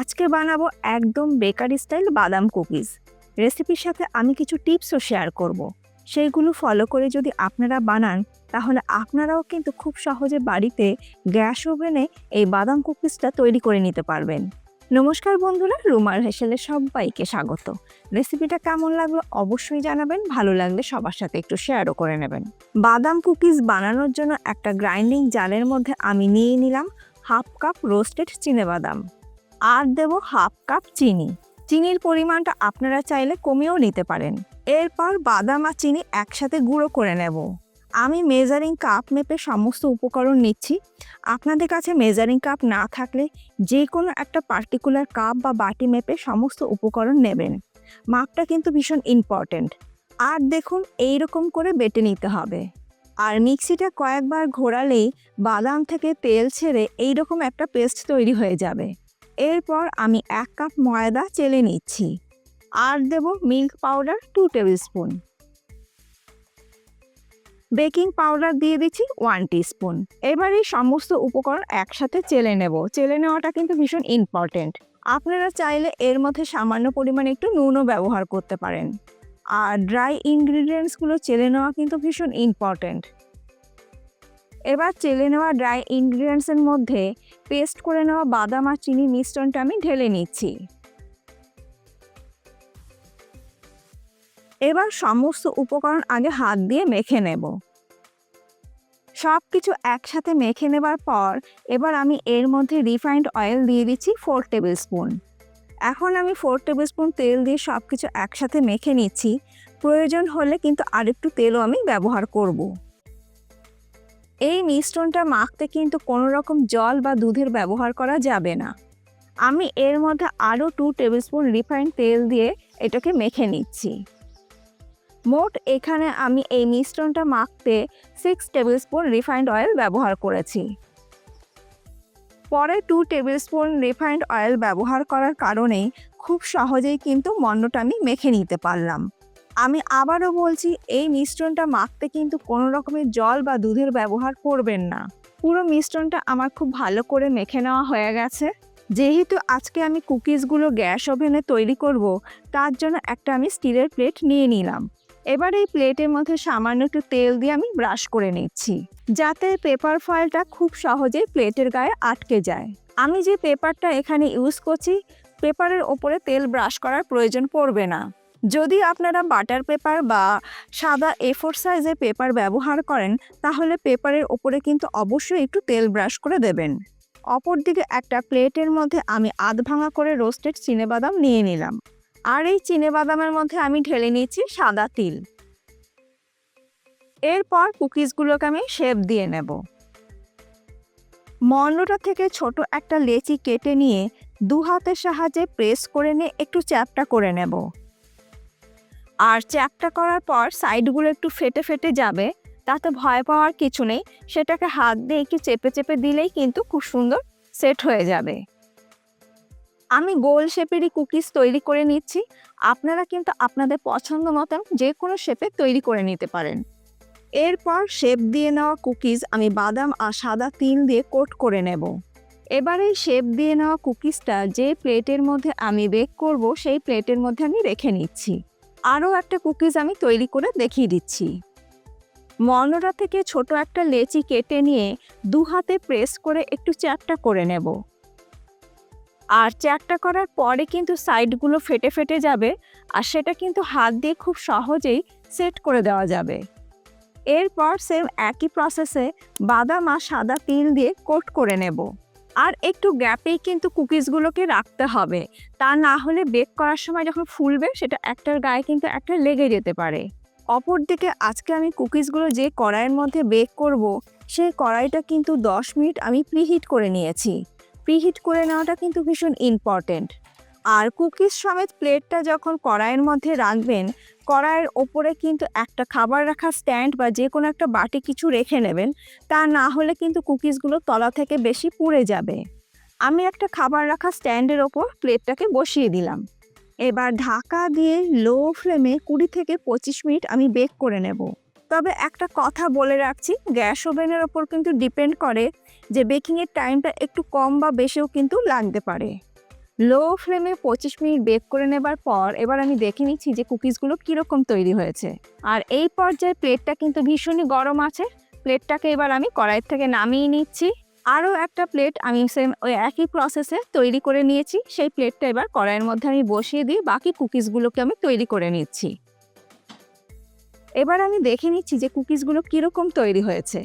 আজকে বানাবো একদম বেকারি স্টাইল বাদাম কুকিজ। রেসিপির সাথে আমি কিছু টিপসও শেয়ার করব। সেইগুলো ফলো করে যদি আপনারা বানান, তাহলে আপনারাও কিন্তু খুব সহজে বাড়িতে গ্যাস ওভেনে এই বাদাম কুকিজটা তৈরি করে নিতে পারবেন। নমস্কার বন্ধুরা রুমার হেসেলে সবাইকে স্বাগত। রেসিপিটা কেমন লাগল অবশ্যই জানাবেন, ভালো লাগলে সবার সাথে একটু শেয়ারও করে নেবেন। বাদাম কুকিজ বানানোর জন্য একটা গ্রাইন্ডিং জারের মধ্যে আমি নিয়ে নিলাম হাফ কাপ রোস্টেড বাদাম। আর দেব হাফ কাপ চিনি। চিনির পরিমাণটা আপনারা চাইলে কমিয়েও নিতে পারেন। এরপর বাদাম আর চিনি একসাথে গুঁড়ো করে নেব। আমি মেজারিং কাপ মেপে সমস্ত উপকরণ নিচ্ছি। আপনাদের কাছে মেজারিং কাপ না থাকলে যে কোনো একটা পার্টিকুলার কাপ বা বাটি মেপে সমস্ত উপকরণ নেবেন। মাপটা কিন্তু ভীষণ ইম্পর্ট্যান্ট আর দেখুন এই রকম করে বেটে নিতে হবে। আর মিক্সিটা কয়েকবার ঘোরালেই বাদাম থেকে তেল ছেড়ে এই রকম একটা পেস্ট তৈরি হয়ে যাবে। এরপর আমি এক কাপ ময়দা চেলে নিচ্ছি। আর দেব milk powder two tablespoon baking powder দিয়ে দিচ্ছি ওয়ান স্পুন এবার এই সমস্ত উপকরণ একসাথে চেলে নেব। চেলে নেওয়াটা কিন্তু ভীষণ ইম্পর্টেন্ট আপনারা চাইলে এর মধ্যে সামান্য পরিমাণে একটু নুনও ব্যবহার করতে পারেন। আর ড্রাই ইনগ্রিডিয়েন্টসগুলো চেলে নেওয়া কিন্তু ভীষণ ইম্পর্টেন্ট এবার চেলে নেওয়া ড্রাই ইনগ্রিডিয়েন্টসের মধ্যে পেস্ট করে নেওয়া বাদাম আর চিনি মিশ্রণটা আমি ঢেলে নিচ্ছি। এবার সমস্ত উপকরণ আগে হাত দিয়ে মেখে নেব। সব কিছু একসাথে মেখে নেবার পর এবার আমি এর মধ্যে রিফাইন্ড অয়েল দিয়ে দিচ্ছি ফোর টেবিল স্পুন এখন আমি ফোর টেবিল স্পুন তেল দিয়ে সব কিছু একসাথে মেখে নিচ্ছি। প্রয়োজন হলে কিন্তু আরেকটু তেলও আমি ব্যবহার করব। এই মিশ্রণটা মাখতে কিন্তু কোনো রকম জল বা দুধের ব্যবহার করা যাবে না। আমি এর মধ্যে আরও টু টেবিল স্পুন রিফাইন্ড তেল দিয়ে এটাকে মেখে নিচ্ছি। মোট এখানে আমি এই মিশ্রণটা মাখতে six tablespoon refined oil ব্যবহার করেছি। পরে two tablespoon refined oil ব্যবহার করার কারণেই খুব সহজেই কিন্তু মন্ডটা আমি মেখে নিতে পারলাম। আমি আবারও বলছি, এই মিশ্রণটা মাখতে কিন্তু কোনো রকমের জল বা দুধের ব্যবহার করবেন না। পুরো মিশ্রণটা আমার খুব ভালো করে মেখে নেওয়া হয়ে গেছে। যেহেতু আজকে আমি কুকিজগুলো গ্যাস ওভেনে তৈরি করব, তার জন্য একটা আমি স্টিলের প্লেট নিয়ে নিলাম। এবার এই প্লেটের মধ্যে সামান্য একটু তেল দিয়ে আমি ব্রাশ করে নিচ্ছি, যাতে পেপার ফয়েলটা খুব সহজে প্লেটের গায়ে আটকে যায়। আমি যে পেপারটা এখানে ইউজ করছি, পেপারের ওপরে তেল ব্রাশ করার প্রয়োজন পড়বে না। যদি আপনারা বাটার পেপার বা সাদা এ ফোর সাইজের পেপার ব্যবহার করেন, তাহলে পেপারের ওপরে কিন্তু অবশ্যই একটু তেল ব্রাশ করে দেবেন। অপরদিকে একটা প্লেটের মধ্যে আমি আধ ভাঙা করে রোস্টেড চিনেবাদাম নিয়ে নিলাম। আর এই চিনেবাদামের মধ্যে আমি ঢেলে নিচ্ছি সাদা তিল। এরপর কুকিজগুলোকে আমি শেপ দিয়ে নেব। মন্ডটা থেকে ছোট একটা লেচি কেটে নিয়ে দু হাতের সাহায্যে প্রেস করে নিয়ে একটু চ্যাপটা করে নেব। আর চ্যাপটা করার পর সাইডগুলো একটু ফেটে ফেটে যাবে, তাতে ভয় পাওয়ার কিছু নেই। সেটাকে হাত দিয়ে একটু চেপে চেপে দিলেই কিন্তু খুব সুন্দর সেট হয়ে যাবে। আমি গোল শেপেরই কুকিজ তৈরি করে নিচ্ছি। আপনারা কিন্তু আপনাদের পছন্দ মতন যে কোনো শেপে তৈরি করে নিতে পারেন। এরপর শেপ দিয়ে নেওয়া কুকিজ আমি বাদাম আর সাদা তিল দিয়ে কোট করে নেব। এবার শেপ দিয়ে নেওয়া কুকিজটা যে প্লেটের মধ্যে আমি বেক করব, সেই প্লেটের মধ্যে আমি রেখে নিচ্ছি। আরও একটা কুকিজ আমি তৈরি করে দেখিয়ে দিচ্ছি। মনরা থেকে ছোট একটা লেচি কেটে নিয়ে দু হাতে প্রেস করে একটু চ্যাপটা করে নেব। আর চ্যাকটা করার পরে কিন্তু সাইডগুলো ফেটে ফেটে যাবে আর সেটা কিন্তু হাত দিয়ে খুব সহজেই সেট করে দেওয়া যাবে। এরপর সেম একই প্রসেসে বাদাম আর সাদা তিল দিয়ে কোট করে নেব। আর একটু গ্যাপেই কিন্তু কুকিজগুলোকে রাখতে হবে। তা না হলে বেক করার সময় যখন ফুলবে, সেটা একটার গায়ে কিন্তু একটা লেগে যেতে পারে। অপরদিকে আজকে আমি কুকিজগুলো যে কড়াইয়ের মধ্যে বেক করব, সেই কড়াইটা কিন্তু দশ মিনিট আমি প্রিহিট করে নিয়েছি। প্রিহিট করে নেওয়াটা কিন্তু ভীষণ ইম্পর্টেন্ট আর কুকিজ সমেত প্লেটটা যখন কড়াইয়ের মধ্যে রাখবেন কড়াইয়ের ওপরে কিন্তু একটা খাবার রাখার স্ট্যান্ড বা যে কোনো একটা বাটি কিছু রেখে নেবেন। তা না হলে কিন্তু কুকিজগুলো তলা থেকে বেশি পুড়ে যাবে। আমি একটা খাবার রাখা স্ট্যান্ডের ওপর প্লেটটাকে বসিয়ে দিলাম। এবার ঢাকা দিয়ে লো ফ্লেমে কুড়ি থেকে পঁচিশ মিনিট আমি বেক করে নেব। তবে একটা কথা বলে রাখছি, গ্যাস ওভেনের ওপর কিন্তু ডিপেন্ড করে যে বেকিংয়ের টাইমটা একটু কম বা বেশিও কিন্তু লাগতে পারে। লো ফ্লেমে পঁচিশ মিনিট বেক করে নেবার পর এবার আমি দেখে নিচ্ছি যে কুকিজগুলো কীরকম তৈরি হয়েছে। আর এই পর্যায়ে প্লেটটা কিন্তু ভীষণই গরম আছে। প্লেটটাকে এবার আমি কড়াইয়ের থেকে নামিয়ে নিচ্ছি। আরও একটা প্লেট আমি সেম ওই একই প্রসেসে তৈরি করে নিয়েছি। সেই প্লেটটা এবার কড়াইয়ের মধ্যে আমি বসিয়ে দিয়ে বাকি কুকিজগুলোকে আমি তৈরি করে নিচ্ছি। এবার আমি দেখে নিচ্ছি যে কুকিজগুলো কীরকম তৈরি হয়েছে।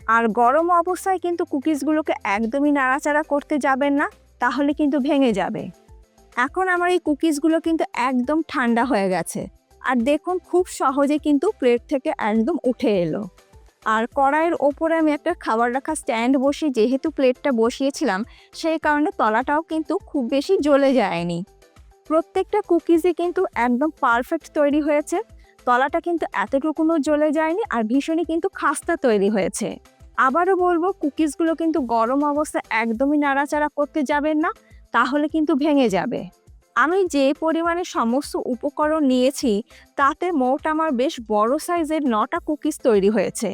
আর গরম অবস্থায় কিন্তু কুকিজগুলোকে একদমই নাড়াচাড়া করতে যাবেন না। তাহলে কিন্তু ভেঙে যাবে। এখন আমার এই কুকিজগুলো কিন্তু একদম ঠান্ডা হয়ে গেছে। আর দেখুন, খুব সহজে কিন্তু প্লেট থেকে একদম উঠে এলো। আর কড়াইয়ের ওপরে আমি একটা খাবার রাখা স্ট্যান্ড বসিয়ে, যেহেতু প্লেটটা বসিয়েছিলাম, সেই কারণে তলাটাও কিন্তু খুব বেশি জ্বলে যায়নি। প্রত্যেকটা কুকিজই কিন্তু একদম পারফেক্ট তৈরি হয়েছে। তলাটা কিন্তু এতটুকুনও জ্বলে যায়নি, আর ভীষণই কিন্তু খাস্তা তৈরি হয়েছে। আবারও বলব, কুকিজগুলো কিন্তু গরম অবস্থা একদমই নাড়াচাড়া করতে যাবেন না, তাহলে কিন্তু ভেঙে যাবে। আমি যে পরিমাণে সমস্ত উপকরণ নিয়েছি, তাতে মোট আমার বেশ বড় সাইজের নটা কুকিজ তৈরি হয়েছে।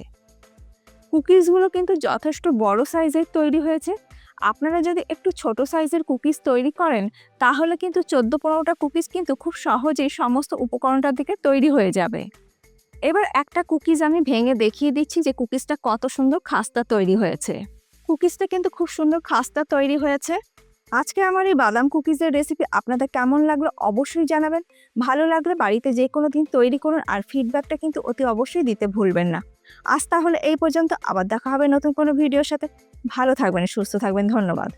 কুকিজগুলো কিন্তু যথেষ্ট বড় সাইজের তৈরি হয়েছে। আপনারা যদি একটু ছোট সাইজের কুকিজ তৈরি করেন, তাহলে কিন্তু চোদ্দ পনেরোটা কুকিজ কিন্তু খুব সহজেই সমস্ত উপকরণটার থেকে তৈরি হয়ে যাবে। এবার একটা কুকিজ আমি ভেঙে দেখিয়ে দিচ্ছি যে কুকিজটা কত সুন্দর খাস্তা তৈরি হয়েছে। কুকিজটা কিন্তু খুব সুন্দর খাস্তা তৈরি হয়েছে। আজকে আমার এই বাদাম কুকিজের রেসিপি আপনাদের কেমন লাগল অবশ্যই জানাবেন। ভালো লাগলে বাড়িতে যে কোনো দিন তৈরি করুন আর ফিডব্যাকটা কিন্তু অতি অবশ্যই দিতে ভুলবেন না। আজ তাহলে এই পর্যন্ত, আবার দেখা হবে নতুন কোনো ভিডিওর সাথে। ভালো থাকবেন, সুস্থ থাকবেন, ধন্যবাদ।